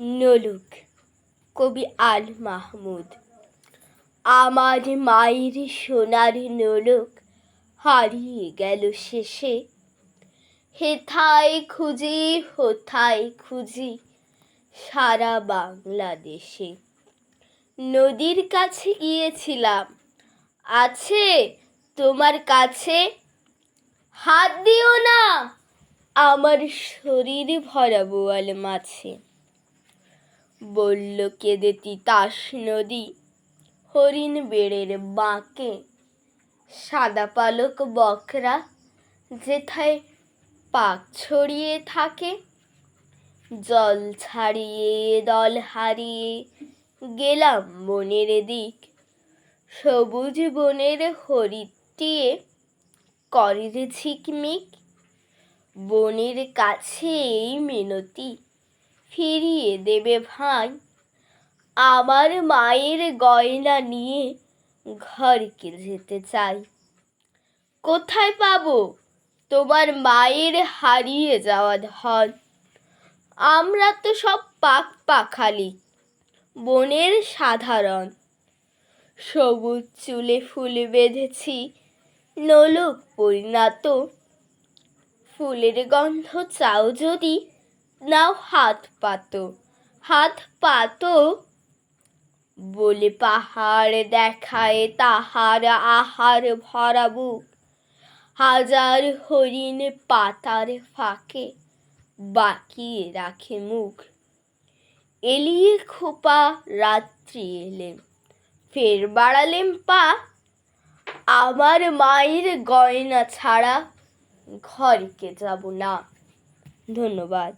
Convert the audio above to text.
নলুক, কবি আল মাহমুদ। আমার মায়ের সোনার নলুক হারিয়ে গেল শেষে। হেথায় খুঁজি, হোথায় খুঁজি সারা বাংলাদেশে। নদীর কাছে গিয়েছিলাম, আছে তোমার কাছে? হাত দিও না, আমার শরীর ভরা বোয়াল মাছে বলল, কেঁদে তিতাস নদী, হরিণ বেড়ের বাঁকে। সাদা পালক বকরা যেথায় পাক ছড়িয়ে থাকে, জল ছাড়িয়ে দল হারিয়ে গেলাম বনের দিক। সবুজ বনের হরিটিয়ে করে রে ঝিকমিক বনের কাছে এই মিনতি। ফিরিয়ে দেবে ভাই। আমার মায়ের গয়না নিয়ে ঘরকে যেতে চাই। কোথায় পাবো? তোমার মায়ের হারিয়ে যাওয়া ধন। আমরা তো সব পাক পাখালি, বনের সাধারণ। সবুজ চুলে ফুল বেঁধেছি, নলক পরিণত। ফুলের গন্ধ চাও যদি নাও হাত পাতো হাত পাতো বলে পাহাড় দেখায় তাহার আহার ভরা বুক। হাজার হরিণ পাতার ফাঁকে বাকিয়ে রাখে মুখ। এলিয়ে খোপা রাত্রি এলেম ফের বাড়ালেম পা। আমার মায়ের গয়না ছাড়া ঘরকে যাব না। ধন্যবাদ।